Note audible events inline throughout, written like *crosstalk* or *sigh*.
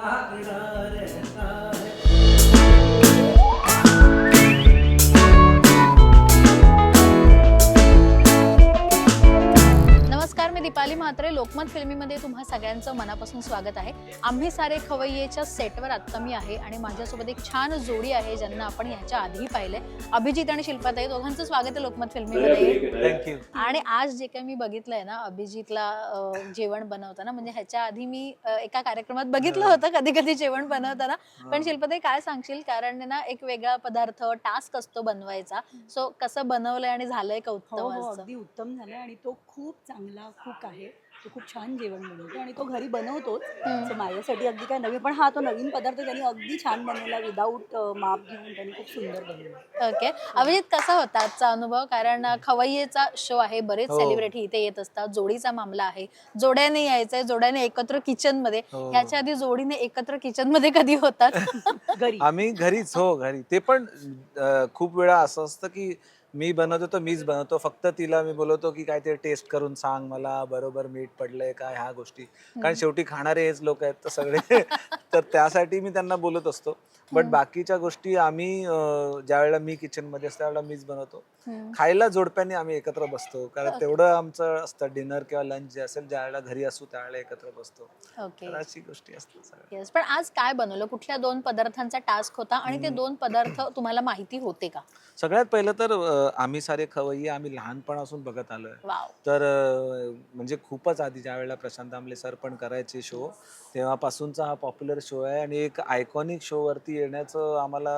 चांद का सगळ्यांचं मनापासून स्वागत आहे. आम्ही सारे खवय्येच्या सेटवर आत्ता मी आहे आणि माझ्यासोबत एक छान जोडी आहे ज्यांना आपण ह्याच्या आधी पाहिलंय. अभिजित आणि शिल्पाताई दोघांचं स्वागत आहे लोकमत फिल्मीमध्ये थँक्यू आणि आज जे काही मी बघितलंय ना अभिजितला जेवण बनवताना म्हणजे ह्याच्या आधी मी एका कार्यक्रमात बघितलं होतं कधी कधी जेवण बनवताना. पण शिल्पताई काय सांगशील? कारण ना एक वेगळा पदार्थ टास्क असतो बनवायचा. सो कसं बनवलंय आणि झालंय का हो उत्तम हो. असं अगदी उत्तम झालं आणि तो खूप चांगला कुक आहे. तो खूप छान जेवण बनवतो आणि तो घरी बनवतोच. So माझ्यासाठी अगदी काय नवीन पण हा तो नवीन पदार्थ त्यांनी अगदी छान बनवला विदाऊट माप घेऊन त्यांनी खूप सुंदर बनवला. ओके अभिजित कसा होता आजचा अनुभव? कारण खवय्येचा शो आहे बरेच हो. सेलिब्रिटी इथे येत असतात. जोडीचा मामला आहे. जोड्याने यायचंय जोड्याने एकत्र किचनमध्ये हो. ह्याच्या आधी जोडीने एकत्र किचनमध्ये कधी होतात? *laughs* घरी. आम्ही घरीच हो घरी. ते पण अं, खूप वेळा असं असतं की मी बनवतो तर मीच बनवतो. फक्त तिला मी बोलवतो की काय ते टेस्ट करून सांग मला बरोबर मीठ पडलंय का ह्या गोष्टी. कारण शेवटी खाणारे हेच लोक आहेत तर सगळे. *laughs* तर त्यासाठी मी त्यांना बोलत असतो. बट बाकीच्या गोष्टी आम्ही अं, ज्या वेळेला मी किचनमध्ये असतो त्यावेळेला मीच बनवतो. खायला जोडप्याने आम्ही एकत्र बसतो. कारण तेवढं आमचं असतं डिनर किंवा लंच जे असेल ज्या वेळेला घरी असू त्यावेळेला एकत्र बसतो. अशी गोष्टी असतात पण आज काय बनवलं? कुठल्या दोन पदार्थांचा टास्क होता? आणि ते दोन पदार्थ तुम्हाला माहिती होते का? सगळ्यात पहिलं तर आम्ही सारे खवय्ये आम्ही लहानपणापासून बघत आलोय वाव तर अं, म्हणजे खूपच आधी ज्या वेळेला प्रशांत आमले सर पण करायचे शो तेव्हापासूनचा हा पॉप्युलर शो आहे आणि एक आयकॉनिक शो वरती येण्याचं आम्हाला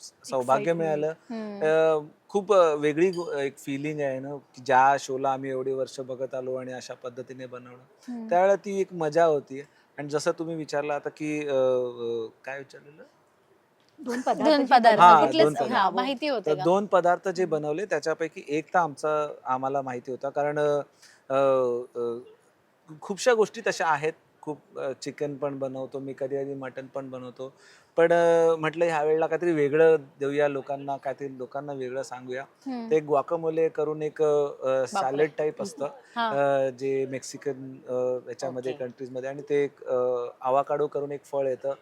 स- सौभाग्य Excitement. मिळालं हम्म. अं, खूप अं, वेगळी गो- एक फिलिंग आहे ना की ज्या शोला आम्ही एवढी वर्ष बघत आलो आणि अशा पद्धतीने बनवणं हम्म. त्यावेळेला ती एक मजा होती आणि जसं तुम्ही विचारलं आता की अं, अं, काय विचारलेलं दोन दोन पदार्थ पदार्थ हा, दोन कुठलेच पदार्थ. हा माहिती होते तर का? दोन पदार्थ जे बनवले त्याच्यापैकी एक तर आमचा आम्हाला माहिती होता. कारण अ, अ, खूपशा गोष्टी तशा आहेत. खूप चिकन पण बनवतो मी कधी कधी मटन पण बनवतो. पण म्हटलं ह्या वेळेला काहीतरी वेगळं देऊया लोकांना काहीतरी लोकांना वेगळं सांगूया. ते ग्वाकमोले करून एक सॅलेड टाईप असतं. जे मेक्सिकन याच्यामध्ये. कंट्रीजमध्ये आणि ते एक आवाकाडो करून एक फळ येतं.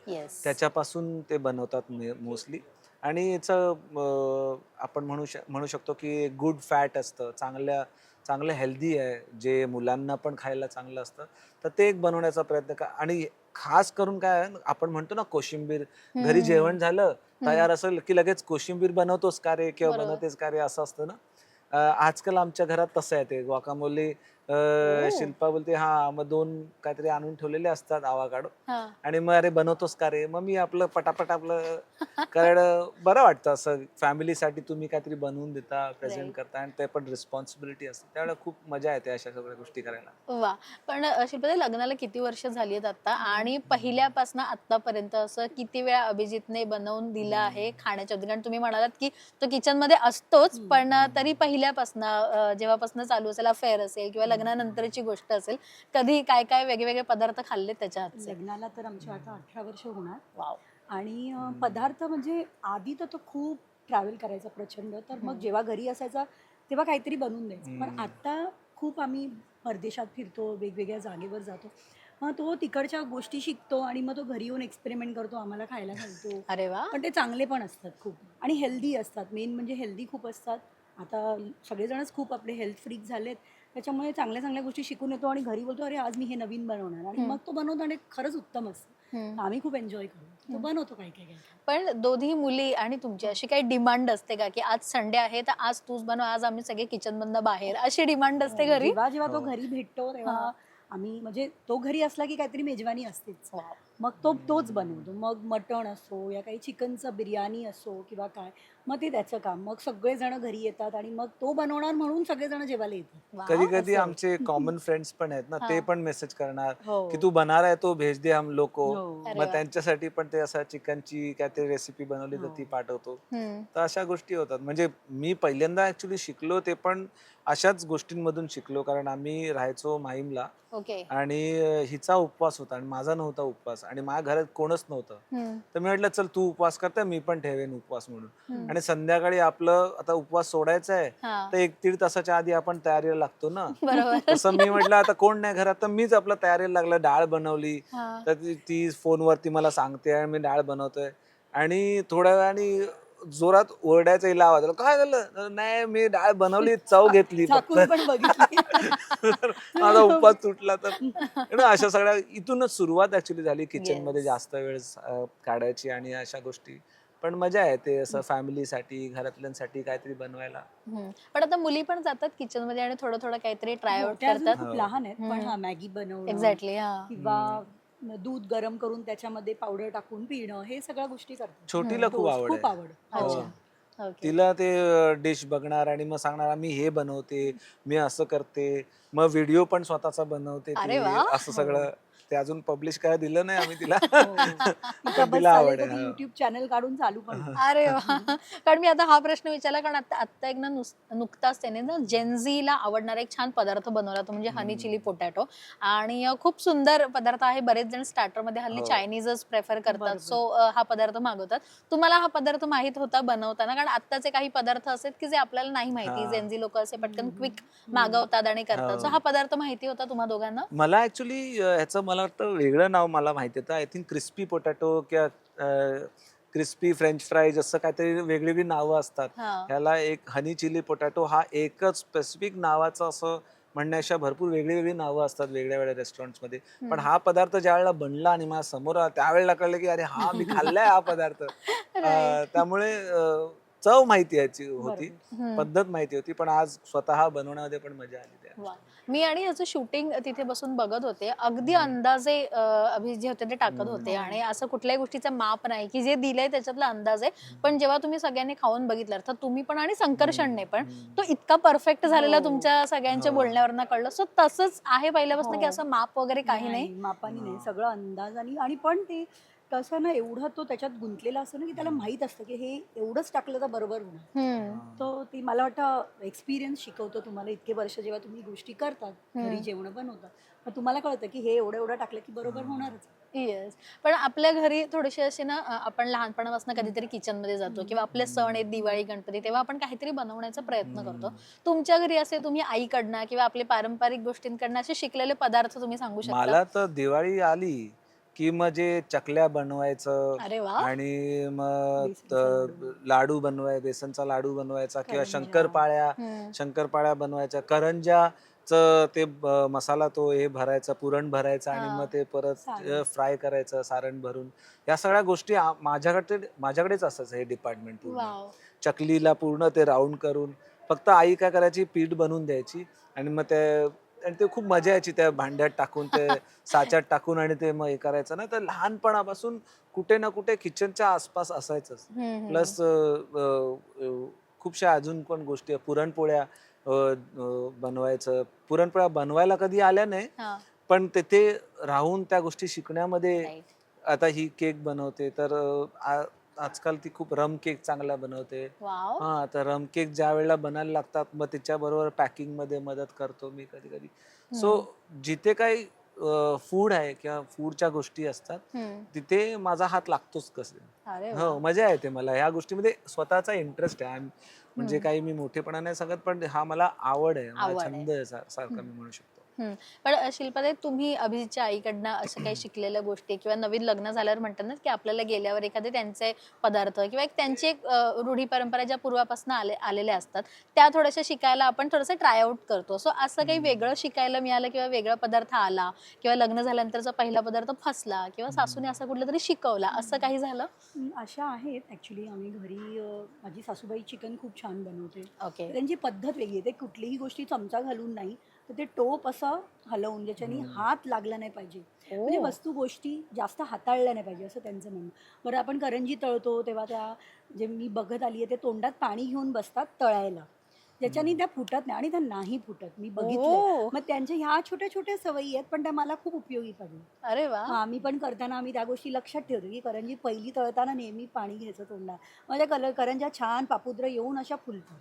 त्याच्यापासून ते बनवतात मोस्टली आणि याचं आपण म्हणू शक म्हणू शकतो की गुड फॅट असतं चांगल्या चांगलं हेल्दी आहे जे मुलांना पण खायला चांगलं असतं तर ते एक बनवण्याचा प्रयत्न का आणि खास करून काय आपण म्हणतो ना कोशिंबीर घरी जेवण झालं तयार असेल की लगेच कोशिंबीर बनवतोस का रे किंवा. बनवतेस का रे असं असतं ना? आजकाल आमच्या घरात तसं आहे ते गुआकामोली ओ. शिल्पा बोलते हा मग दोन काहीतरी आणून ठेवलेले असतात आवाकाडो. हा. आणि मग अरे बनवतोस का रे? मग मी आपलं पटापट आपलं *laughs* कारण बरं वाटतं असं. फॅमिलीसाठी तुम्ही काहीतरी बनवून देता प्रेझेंट Right. करता आणि ते पण रिस्पॉन्सिबिलिटी असते. त्यावेळेला खूप मजा येते अशा सगळ्या गोष्टी करायला. वा पण अ, शिल्पाताई लग्नाला किती वर्ष झाली आहेत आता आणि पहिल्यापासून आतापर्यंत असं किती वेळा अभिजितने बनवून दिलं आहे खाण्याच्या कारण तुम्ही म्हणालात की तो किचनमध्ये असतोच. पण अ, तरी पहिल्यापासून जेव्हापासून चालू असेल अफेअर असेल किंवा लग्नानंतरची गोष्ट असेल कधी काय काय वेगवेगळे पदार्थ खाल्ले त्याच्या हातचे. लग्नाला तर आमच्या आता अठरा वर्ष होणार. वाव. आणि पदार्थ म्हणजे आधी तर तो खूप ट्रॅव्हल करायचा प्रचंड. तर मग. जेव्हा घरी असायचा तेव्हा काहीतरी बनवून द्यायचं. पण. आता खूप आम्ही परदेशात फिरतो वेगवेगळ्या जागेवर जातो. मग तो तिकडच्या गोष्टी शिकतो आणि मग तो घरी येऊन एक्सपेरिमेंट करतो आम्हाला खायला घालतो. अरे वा. पण ते चांगले पण असतात खूप. आणि हेल्दी असतात. मेन म्हणजे हेल्दी खूप असतात. आता सगळेजणच खूप आपले हेल्थ फ्रीक झालेत. त्याच्यामुळे चांगल्या चांगल्या गोष्टी शिकून येतो आणि घरी बोलतो अरे आज मी हे नवीन बनवणार आणि. मग तो बनवतो आणि खरंच उत्तम असतं. आम्ही खूप एन्जॉय करतो तो. बनवतो काही काही काही पण दोन्ही मुली आणि तुमची अशी काही डिमांड असते का की आज संडे आहे तर आज तूच बनव आज आम्ही सगळे किचन मधनं बाहेर अशी डिमांड असते घरी जेव्हा जेव्हा तो हो. घरी भेटतो तेव्हा हा. आम्ही म्हणजे तो घरी असला की काहीतरी मेजवानी असतेच वाव. मग तो तोच बनवतो मग मटण असो या काही चिकनचं बिर्याणी असो किंवा काय मग ते त्याचं काम मग सगळेजण घरी येतात आणि मग तो बनवणार म्हणून सगळेजण जेवायला येतात. कधी कधी आहे. आमचे कॉमन फ्रेंड्स पण आहेत ना *laughs* ते. पण मेसेज करणार हो की तू बना रहा है तो भेज दे हम लोग को हो. मग. त्यांच्यासाठी पण ते असं चिकनची काहीतरी रेसिपी बनवली तर हो. ती पाठवतो. तर अशा गोष्टी होतात म्हणजे मी पहिल्यांदा ऍक्च्युली शिकलो ते पण अशाच गोष्टींमधून शिकलो कारण आम्ही राहायचो माहीमला ओके आणि हिचा उपवास होता आणि माझा नव्हता उपवास आणि माझ्या घरात कोणच नव्हतं. तर मी म्हटलं चल तू उपवास करता मी पण ठेवेन उपवास म्हणून. आणि संध्याकाळी आपलं आता उपवास सोडायचा आहे तर एक दीड तासाच्या आधी आपण तयारीला लागतो ना. *laughs* तसं मी म्हटलं आता कोण नाही घरात तर मीच आपलं तयारीला लागलं डाळ बनवली. तर ती- ती फोनवरती मला सांगते आणि मी डाळ बनवतोय. आणि थोड्या वेळाने जोरात ओरडायचा हिला आवाज आला काय झालं? नाही मी डाळ बनवली चव घेतली *laughs* फक्त. झाकून पण बघितली. तर *laughs* माझा उपवास तुटला तर. *laughs* you know, अशा सगळ्या इथूनच सुरुवात ऍक्च्युली झाली किचनमध्ये. जास्त वेळ अं, काढायची आणि अशा गोष्टी. पण मजा आहे ते असं फॅमिलीसाठी घरातल्यांसाठी काहीतरी बनवायला. हम्म. पण आता मुली पण जातात किचनमध्ये आणि थोडं थोडं काहीतरी ट्राय आउट अजून करतात. खूप लहान आहेत पण. हा मॅगी बनवणं एक्झॅक्टली हा. किंवा दूध गरम करून त्याच्यामध्ये पावडर टाकून पिणं हे सगळ्या गोष्टी करतात छोटीला खूप Toast, आवड खूप आहे आवड हो. अच्छा ओके तिला ते डिश बघणार आणि मग सांगणार मी हे बनवते मी असं करते मग व्हिडिओ पण स्वतःचा बनवते ती. वा. असं सगळं ते अजून पब्लिश करायला दिलं नाही आम्ही तिला. *laughs* पण तिला आवड आहे हा. युट्यूब चॅनल काढून चालू पण. अरे वा. कारण मी आता हा प्रश्न विचारला कारण आता आत्ता एक ना नुस- नुकताच त्याने ना जेनझीला आवडणारा एक छान पदार्थ बनवला तो म्हणजे हनी चिली पोटॅटो आणि अ, खूप सुंदर पदार्थ आहे. बरेच जण स्टार्टरमध्ये हल्ली हो. चायनीजच प्रेफर करतात. बरोबर. सो हा पदार्थ मागवतात. तुम्हाला हा पदार्थ माहीत होता बनवताना? कारण आत्ताचे काही पदार्थ असेल की जे आपल्याला नाही माहिती. हा. जेनझी लोक असे पटकन क्विक मागवतात आणि करतात. सो हो. हा पदार्थ माहिती होता तुम्हा दोघांना? मला ऍक्च्युली ह्याचं मला वाटतं वेगळं नाव मला माहिती होतं आय थिंक क्रिस्पी पोटॅटो किंवा क्रिस्पी फ्रेंच फ्राईज असं काहीतरी वेगवेगळी नावं असतात. ह्याला एक हनी चिली पोटॅटो हा एकच स्पेसिफिक नावाचं असं म्हणण्याच्या भरपूर वेगळी वेगळी नावं असतात वेगळ्या वेगळ्या रेस्टॉरंट्समध्ये पण. हा पदार्थ ज्या वेळेला बनला आणि माझ्यासमोर आला त्यावेळेला कळलं की अरे हा मी खाल्लाय हा पदार्थ. *laughs* त्यामुळे चव माहिती याची होती. हम्म. पद्धत माहिती होती पण आज स्वतः बनवण्यामध्ये पण मजा आली त्या वा. मी आणि ह्याचं शूटिंग तिथे बसून बघत होते. अगदी अंदाजे अं, अभि जे होते ते टाकत होते. आणि असं कुठल्याही गोष्टीचं माप नाही की जे दिलंय त्याच्यातला अंदाज आहे. पण जेव्हा तुम्ही सगळ्यांनी खाऊन बघितलं अर्थात तुम्ही पण आणि संकर्षणने पण तो इतका परफेक्ट झालेला हो. तुमच्या सगळ्यांच्या हो. बोलण्यावरनं कळलं. सो तसंच आहे पहिल्यापासून की हो. असं माप वगैरे काही नाही मापानी नाही. सगळं अंदाजानी आणि पण ते तसं ना एवढं तो त्याच्यात गुंतलेला असतो ना की त्याला माहीत असतं की हे एवढंच टाकलं तर बरोबर होणार. तो ती मला वाटतं एक्सपिरियन्स शिकवतो तुम्हाला इतके वर्ष जेव्हा तुम्ही गोष्टी करतात घरी. जेवण बनवतात मग तुम्हाला कळतं की हे एवढं एवढं टाकलं की बरोबर होणारच. येस पण आपल्या घरी थोडेसे असे ना आपण लहानपणापासून कधीतरी किचनमध्ये जातो किंवा आपले सण आहेत दिवाळी गणपती तेव्हा आपण काहीतरी बनवण्याचा प्रयत्न करतो. तुमच्या घरी असे तुम्ही आईकडनं किंवा आपले पारंपरिक गोष्टींकडनं असे शिकलेले पदार्थ तुम्ही सांगू शकता? मला तर दिवाळी आली की मग जे चकल्या बनवायचं अरे वा आणि मग बेसनचा त- लाडू. बनवाय बेसनचा लाडू बनवायचा किंवा करंज्या. शंकरपाळ्या हम्म. शंकरपाळ्या बनवायच्या करंज्याच ते ब- मसाला तो हे भरायचा पुरण भरायचा आणि हा. मग ते परत. फ्राय करायचं सारण भरून या सगळ्या गोष्टी आ- माझ्याकडे माझ्याकडेच असायचं हे डिपार्टमेंट पूर्ण वाव चकलीला पूर्ण ते राऊंड करून फक्त आई काय करायची पीठ बनवून द्यायची आणि मग ते आणि ते खूप मजा यायची त्या भांड्यात टाकून ते *laughs* साच्यात टाकून आणि ते मग हे करायचं ना तर लहानपणापासून कुठे ना कुठे किचनच्या आसपास असायचंच हम्म, हम्म. प्लस खूपशा अजून पण गोष्टी आहे. पुरणपोळ्या अ, अ, बनवायचं पुरणपोळ्या बनवायला कधी आल्या नाही हा, पण तिथे राहून त्या गोष्टी शिकण्यामध्ये right. आता ही केक बनवते तर अ, आ- आजकाल ती खूप रम केक चांगला बनवते वाव हा तर रम केक ज्या वेळेला बनायला लागतात मग त्याच्याबरोबर पॅकिंगमध्ये मदत करतो मी कधी कधी सो जिथे काही फूड आहे किंवा फूडच्या गोष्टी असतात. तिथे माझा हात लागतोच कसे. हो मजा येते मला ह्या गोष्टीमध्ये स्वतःचा इंटरेस्ट आहे म्हणजे. काही मी मोठेपणा नाही सांगत पण हा मला आवड आहे मला. छंद आहे सारखा मी म्हणू शकतो. पण शिल्पाताई तुम्ही अभिजितच्या आईकडनं असं काही शिकलेल्या गोष्टी किंवा नवीन लग्न झाल्यावर म्हणतात ना की आपल्याला गेल्यावर एखादे त्यांचे पदार्थ किंवा एक त्यांची एक रूढी परंपरा ज्या पूर्वापासून आले आलेल्या असतात त्या थोड्याशा शिकायला आपण थोडंसं ट्रायआउट करतो. सो असं काही वेगळं शिकायला मिळालं किंवा वेगळा पदार्थ आला किंवा लग्न झाल्यानंतरचा पहिला पदार्थ फसला किंवा सासूने असं कुठलं तरी शिकवला असं काही झालं? अशा आहेत ॲक्च्युली आम्ही घरी माझी सासूबाई चिकन खूप छान बनवते. ओके त्यांची पद्धत वेगळी आहे. ते कुठलीही गोष्टी चमचा घालून नाही तर ते टोप असं हलवून ज्याच्याने हात लागला नाही पाहिजे. म्हणजे वस्तू गोष्टी जास्त हाताळल्या नाही पाहिजे असं त्यांचं म्हणणं. बरं आपण करंजी तळतो तेव्हा त्या जे मी बघत आली आहे ते तोंडात पाणी घेऊन बसतात तळायला. ज्याच्याने त्या फुटत नाही आणि त्या नाही फुटत. मी बघितलं ओ. मग त्यांच्या ह्या छोट्या छोट्या सवयी आहेत पण त्या मला खूप उपयोगी पडल्या. अरे वा. आम्ही पण करताना आम्ही त्या गोष्टी लक्षात ठेवतो की करंजी पहिली तळताना नेहमी पाणी घ्यायचं तोंडात. म्हणजे कलर करंज्या छान पापुद्र येऊन अशा फुलतात.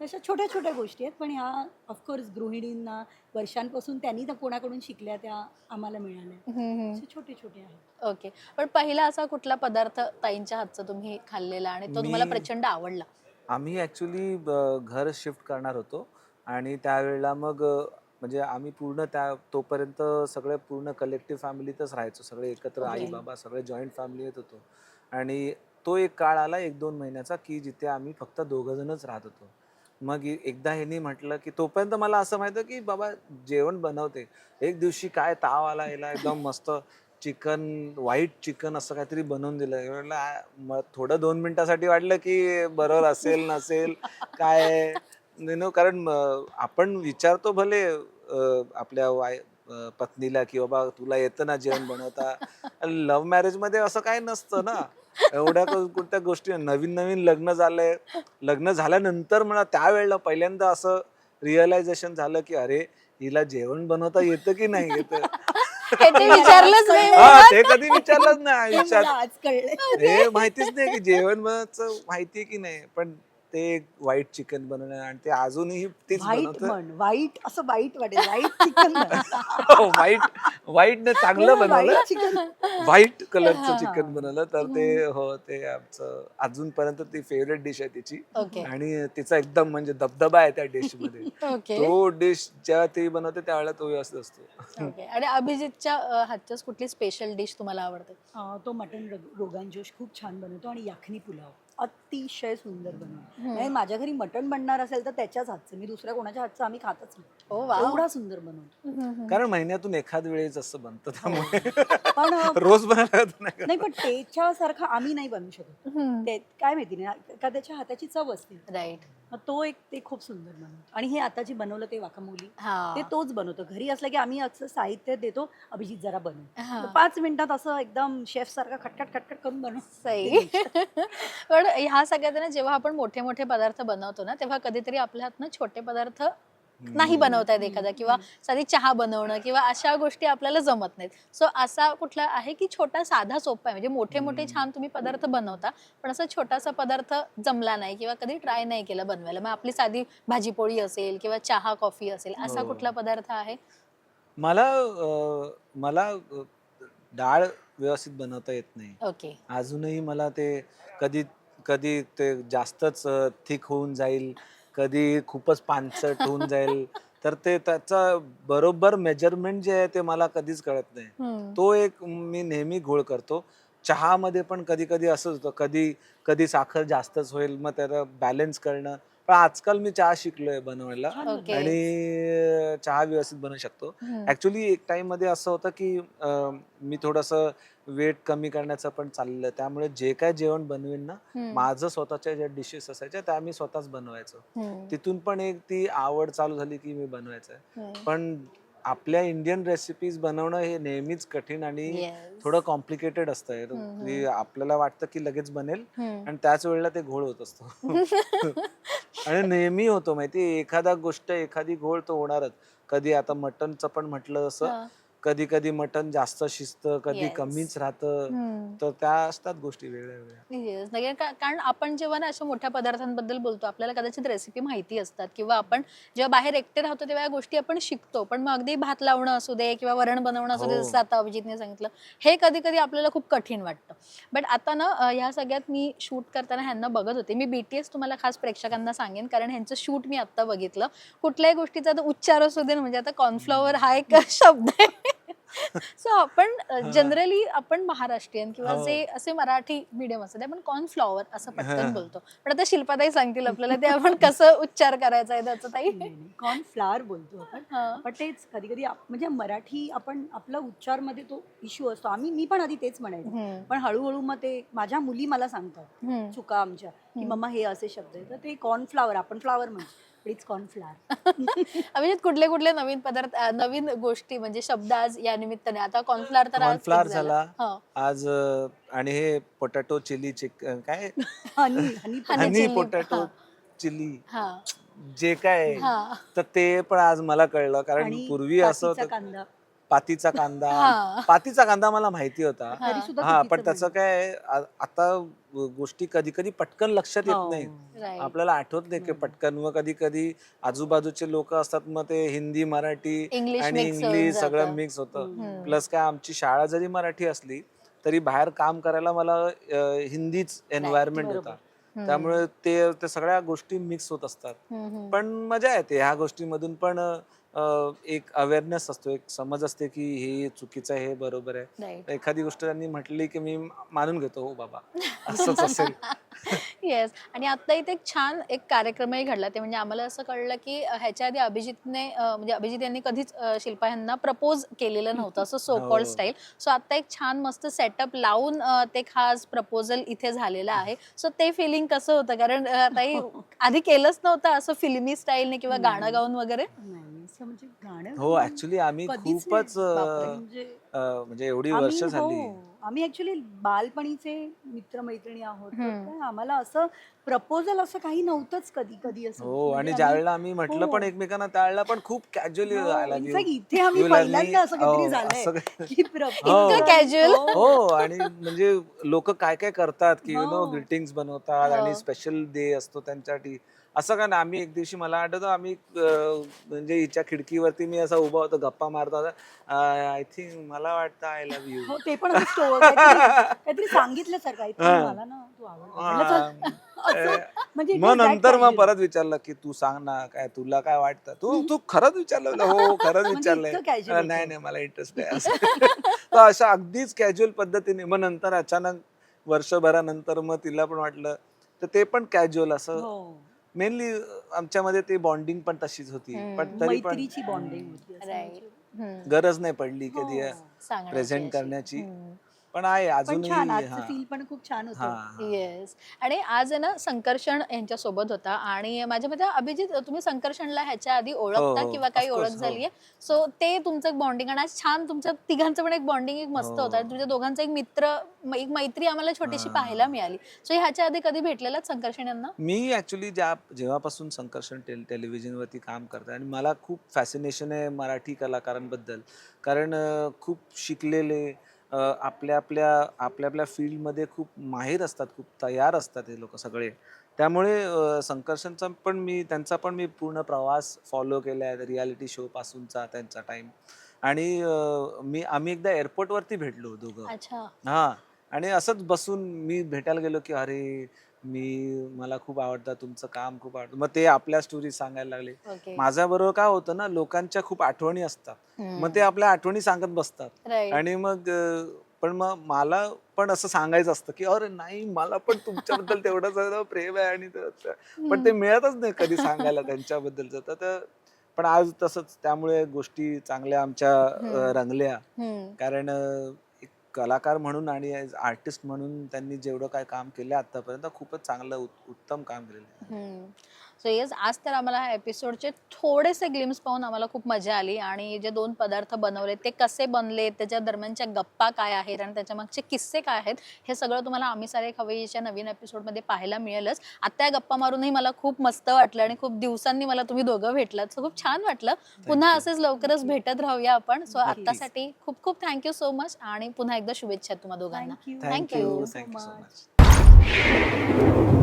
अशा छोट्या छोट्या गोष्टी आहेत. पण ह्या ऑफकोर्स गृहिणींना वर्षांपासून त्यांनी तर कोणाकडून शिकल्या त्या आम्हाला मिळाल्या. असे छोटे छोटे आहेत. ओके पण पहिला असा कुठला पदार्थ ताईंच्या हातचा तुम्ही खाल्लेला आणि तो तुम्हाला प्रचंड आवडला? आम्ही ॲक्च्युली घर शिफ्ट करणार होतो आणि त्यावेळेला मग म्हणजे आम्ही पूर्ण त्या तोपर्यंत सगळे पूर्ण कलेक्टिव्ह फॅमिलीतच राहायचो. सगळे एकत्र आई. बाबा सगळे जॉईंट फॅमिलीत होतो. आणि तो एक काळ आला एक दोन महिन्याचा की जिथे आम्ही फक्त दोघं जणच राहत होतो. मग एकदा ह्यांनी म्हटलं की तोपर्यंत मला असं माहितं की बाबा जेवण बनवते. एक दिवशी काय ताव आला याला एकदम मस्त चिकन व्हाईट चिकन असं काहीतरी बनवून दिलं. म्हटलं थोडं दोन मिनिटासाठी वाटलं की बरोबर असेल नसेल काय नो कारण आपण विचारतो भले आपल्या वाय पत्नीला की बाबा तुला येतं ना जेवण बनवता? लव्ह मॅरेजमध्ये असं काय नसतं ना. एवढ्या कोणत्या गोष्टी नवीन नवीन लग्न झालंय लग्न झाल्यानंतर मला त्यावेळेला पहिल्यांदा असं रिअलायझेशन झालं की अरे हिला जेवण बनवता येतं की नाही येतं? *laughs* हे ते विचारलंच नाही *laughs* हा ते कधी विचारलंच नाही आज कळलं हे माहितीच नाही की जेवण बनवायचं माहिती की नाही पण ते व्हाईट चिकन बनवणं आणि ते अजूनही तीच व्हाईट बनवतं म्हण व्हाईट असं वाईट वाटेल व्हाईट चिकन व्हाईट व्हाईट ने चांगलं बनवलं. चिकन व्हाईट कलरचं. चिकन बनवलं तर ते हो ते आमचं अजूनपर्यंत ती फेवरेट डिश आहे तिची. ओके आणि तिचा एकदम म्हणजे दबदबा आहे त्या डिशमध्ये ओके तो डिश जेव्हा ती बनवते त्यावेळेला तो व्यवस्थित असतो. ओके आणि अभिजितच्या अ, हातच्याच कुठली स्पेशल डिश तुम्हाला आवडते? तो मटन रोगान जोश खूप छान बनवतो आणि याखनी पुलाव. अतिशय सुंदर हम्म. आणि माझ्या घरी मटण बनणार असेल तर त्याच्याच हातचं. मी दुसऱ्या कोणाच्या हातचं आम्ही खातच नाही. एवढा सुंदर बनवतो कारण महिन्यातून एखाद वेळेस असं बनतं त्यामुळे. *laughs* रोज नाही नाही पण त्याच्यासारखं आम्ही नाही बनवू शकत. काय माहिती नाही का त्याच्या हाताची चव असते. राईट तो एक ते खूप सुंदर बनवतो. आणि हे आता जे बनवलं ते वाकामुली हा. ते तोच बनवतो. घरी असलं की आम्ही असं साहित्य देतो अभिजित जरा बनव हा. तर पाच मिनिटात असं एकदम शेफ सारखा खटखट खटखट करून बनव सही *laughs* पण ह्या सगळ्यात ना जेव्हा आपण मोठे मोठे पदार्थ बनवतो ना तेव्हा कधीतरी आपल्या हातनं छोटे पदार्थ नाही बनवता येत एखादा किंवा साधी चहा बनवणं किंवा अशा गोष्टी आपल्याला जमत नाहीत. सो असा कुठला आहे की छोटा साधा सोपा आहे? म्हणजे मोठे मोठे. छान तुम्ही पदार्थ बनवता पण असा छोटासा पदार्थ जमला नाही किंवा कधी ट्राय नाही केला बनवायला. मग आपली साधी भाजीपोळी असेल किंवा चहा कॉफी असेल असा हो. कुठला पदार्थ आहे? मला अं, मला अं, डाळ व्यवस्थित बनवता येत नाही. ओके अजूनही मला ते कधी कधी ते जास्तच थिक होऊन जाईल. कधी खूपच पानसट होऊन जाईल. *laughs* तर ते त्याचा बरोबर मेजरमेंट जे आहे ते मला कधीच कळत नाही. तो एक मी नेहमी घोळ करतो. चहामध्ये पण कधी कधी असंच होतं कधी कधी साखर जास्तच होईल मग त्याला बॅलन्स करणं पण आजकाल मी चहा शिकलोय बनवायला. ओके. आणि चहा व्यवस्थित बनवू शकतो. ऍक्च्युली एक टाइममध्ये असं होतं की अं, मी थोडस वेट कमी करण्याचं पण चाललेलं त्यामुळे जे काय जेवण बनवेन ना माझं स्वतःच्या ज्या डिशेस असायच्या त्या मी स्वतःच बनवायचो. तिथून पण एक ती आवड चालू झाली की मी बनवायचं पण आपल्या इंडियन रेसिपीज बनवणं हे नेहमीच कठीण आणि थोडं कॉम्प्लिकेटेड असतं. हम्म. की आपल्याला वाटतं की लगेच बनेल आणि त्याच वेळेला ते घोळ होत असतो. *laughs* आणि नेहमी होतो माहिती एखादा गोष्ट एखादी घोळ तो होणारच. कधी आता मटनचं पण म्हटलं असं कधी कधी मटन जास्त शिजतं कधी Yes. कमीच राहतं. तर त्या असतात गोष्टी वेगळ्या वेगळ्या Yes. नाही का- कारण आपण जेव्हा ना अशा मोठ्या पदार्थांबद्दल बोलतो आपल्याला कदाचित रेसिपी माहिती असतात किंवा आपण जेव्हा बाहेर एकटे राहतो तेव्हा या गोष्टी आपण शिकतो. पण मग अगदी भात लावणं असू दे किंवा वरण बनवणं असू दे हो. जसं आता अभिजितने सांगितलं हे कधी कधी आपल्याला खूप कठीण वाटतं. बट आता ना अं, ह्या सगळ्यात मी शूट करताना ह्यांना बघत होते. मी बीटीएस तुम्हाला खास प्रेक्षकांना सांगेन कारण ह्यांचं शूट मी आता बघितलं. कुठल्याही गोष्टीचा आता उच्चार असू दे ना, म्हणजे आता कॉर्नफ्लॉवर हा एक *laughs* शब्द आहे. सो आपण जनरली आपण महाराष्ट्रीयन किंवा हो. जे असे मराठी मीडियम असतात आपण कॉर्नफ्लॉवर असं पटकन. बोलतो पण आता शिल्पाताई सांगतील *laughs* आपल्याला ते आपण कसं उच्चार करायचा आहे त्याचं ताई कॉर्न फ्लावर बोलतो आपण हा. पण तेच कधी कधी म्हणजे मराठी आपण आपला उच्चारमध्ये तो इश्यू असतो आम्ही मी पण आधी तेच म्हणायचो. पण हळूहळू मग ते माझ्या मुली मला सांगतात. चुका आमच्या की. मम्मा हे असे शब्द आहेत तर ते कॉर्नफ्लावर आपण फ्लावर म्हणतो इट्स कॉर्नफ्लावर अभिजित कुठले कुठले नवीन पदार्थ अं, नवीन गोष्टी म्हणजे शब्द आज या निमित्ताने आता कॉर्नफ्लॉवर तर आज fix झाला. हा. आज अं, आणि हे पोटॅटो चिली चिकन काय honey *laughs* honey Honey honey chili. Potato हा. चिली हा. जे काय आहे, हा. तर ते पण आज मला कळलं कारण आणि पूर्वी असं होतं कांदा पातीचा कांदा. पातीचा कांदा मला माहिती होता हा. हा चुकीचं पण त्याचं. काय आ- आता गोष्टी कधी कधी पटकन लक्षात येत हो. नाही Right. आपल्याला आठवत नाही की. पटकन मग कधी कधी आजूबाजूचे लोक असतात मग ते हिंदी मराठी इंग्लिश आणि mix होऊन इंग्लिश सगळं जातं. मिक्स होतं हम्म. प्लस काय आमची शाळा जरी मराठी असली तरी बाहेर काम करायला मला अ, हिंदीच एन्व्हायरमेंट बरोबर. होता. त्यामुळे ते ते सगळ्या गोष्टी मिक्स होत असतात. पण मजा येते ह्या गोष्टीमधून पण अ, एक अवेअरनेस असतो एक समज असते की हे चुकीचं आहे हे बरोबर आहे. एखादी गोष्ट त्यांनी म्हटली की मी मानून घेतो हो बाबा असंच असेल *laughs* *laughs* येस आणि आता इथे एक छान एक कार्यक्रमही घडला. ते म्हणजे आम्हाला असं कळलं की ह्याच्या आधी अभिजितने म्हणजे अभिजित यांनी कधीच शिल्पा यांना प्रपोज केलेलं नव्हतं असं सो कॉल्ड हो. स्टाईल सो आता एक छान मस्त सेटअप लावून ते खास प्रपोजल इथे झालेलं आहे. सो ते फिलिंग कसं होतं? कारण अ, ताई आधी केलंच नव्हतं असं फिल्मी स्टाईलने किंवा गाणं. गाऊन वगैरे? म्हणजे गाणं हो ऍक्च्युली आम्ही. खूपच अ, म्हणजे एवढी आम्ही- वर्ष झाली हो, आम्ही ऍक्च्युली बालपणीचे मित्रमैत्रिणी आहोत तर हम्म. काय आम्हाला असं प्रपोजल असं काही नव्हतंच कधी कधी असं हो म्हणजे आणि आम्ही- ज्या वेळेला आम्ही म्हटलं हो. पण एकमेकांना त्यावेळेला पण खूप कॅज्युअली हो, आय in fact इथे आम्ही पहिल्यांदा असं काहीतरी झालंय *laughs* की proposal- हो. इतकं casual? हो आणि म्हणजे लोक काय काय करतात की यु नो हो. ग्रीटिंग्स बनवतात आणि हो. स्पेशल डे असतो त्यांच्यासाठी असं का नाही आम्ही एक दिवशी मला आठवतं आम्ही म्हणजे हिच्या खिडकीवरती मी असा उभा होतो गप्पा मारता आय थिंक मला वाटतं आय लव्ह यू हो ते पण असं काहीतरी काहीतरी सांगितल्यासारखं I think हा. मला ना तू आवडतो म्हटलं चल. *laughs* असं, म्हणजे it मग was that नंतर मग. परत विचारलं की तू सांग ना काय तुला काय वाटतं? तू तू खरंच विचारलं म्हणलं, हो खरंच म्हणजे विचारलंय. इतकं casual अं, होतं. नाही नाही मला इंटरेस्ट आहे असं. *laughs* तर अशा अगदीच कॅज्युअल पद्धतीने मग नंतर अचानक वर्षभरानंतर मग तिला पण वाटलं. तर ते पण कॅज्युअल असं. हो. मेनली आमच्यामध्ये ते बॉन्डिंग पण तशीच होती. पण तरी पण मैत्रीची बॉन्डिंग होती असं. म्हणजे. गरज नाही पडली कधी हो. सांगण्याची प्रेझेंट अशी. करण्याची हम्म. पण आहे पण अजूनही छान हा आजचं फील पण खूप छान हा होतं. हा. येस आणि आज आहे ना संकर्षण यांच्या सोबत होता. आणि माझ्या मते अभिजित तुम्ही संकर्षणला ह्याच्या आधी ओळखता हो, किंवा काही of ओळख course, हो. झाली आहे सो ते तुमचं बॉन्डिंग आणि आज छान तुमच्या तिघांचं पण एक बॉन्डिंग एक मस्त हो. होतं. आणि तुमच्या दोघांचा एक मित्र म- एक मैत्री आम्हाला छोटीशी हा. पाहायला मिळाली. सो ह्याच्या आधी कधी भेटलेला संकर्षण यांना? मी ऍक्च्युली ज्या जेव्हापासून संकर्षण टेल टेलिव्हिजनवरती काम करते आणि मला खूप फॅसिनेशन आहे मराठी कलाकारांबद्दल. कारण अं, खूप शिकलेले आपल्या आपल्या आपल्या आपल्या फील्डमध्ये खूप माहीर असतात खूप तयार असतात हे लोक सगळे. त्यामुळे संकर्षणचा पण मी त्यांचा पण मी पूर्ण प्रवास फॉलो केला आहे रियालिटी शो पासूनचा त्यांचा टाइम आणि मी आम्ही एकदा एअरपोर्टवरती भेटलो दोघं. अच्छा. हा. आणि असंच बसून मी भेटायला गेलो की अरे मी मला खूप आवडतं तुमचं काम खूप आवडतं. मग ते आपल्या स्टोरी सांगायला लागले. ओके माझ्या बरोबर काय होतं ना लोकांच्या खूप आठवणी असतात. मग ते आपल्या आठवणी सांगत बसतात. राईट आणि मग अं, पण मग मला पण असं सांगायचं असतं की अरे नाही मला पण तुमच्याबद्दल तेवढं सगळं प्रेम आहे आणि ते- पण ते मिळतच नाही कधी सांगायला त्यांच्याबद्दलचं तर ते- पण आज तसंच त्यामुळे गोष्टी चांगल्या आमच्या अं. रंगल्या. कारण अं, कलाकार म्हणून आणि आर्टिस्ट म्हणून त्यांनी जेवढं काय काम केलं आतापर्यंत खूपच चांगलं उत- उत्तम काम केलेलं आहे. सो येस आज तर आम्हाला ह्या एपिसोडचे थोडेसे ग्लिम्स पाहून आम्हाला खूप मजा आली आणि जे दोन पदार्थ बनवले ते कसे बनले त्याच्या दरम्यानच्या गप्पा काय आहेत आणि त्याच्या मागचे किस्से काय आहेत हे सगळं तुम्हाला आम्ही सारे खवयीच्या नवीन एपिसोडमध्ये पाहायला मिळेलच. आता या गप्पा मारूनही मला खूप मस्त वाटलं आणि खूप दिवसांनी मला तुम्ही दोघं भेटलात. सो खूप छान वाटलं. पुन्हा you. असेच लवकरच भेट राहूया आपण. सो. आतासाठी खूप खूप थँक्यू सो मच आणि पुन्हा एकदा शुभेच्छा तुम्हाला दोघांना. Thank you thank you so. मच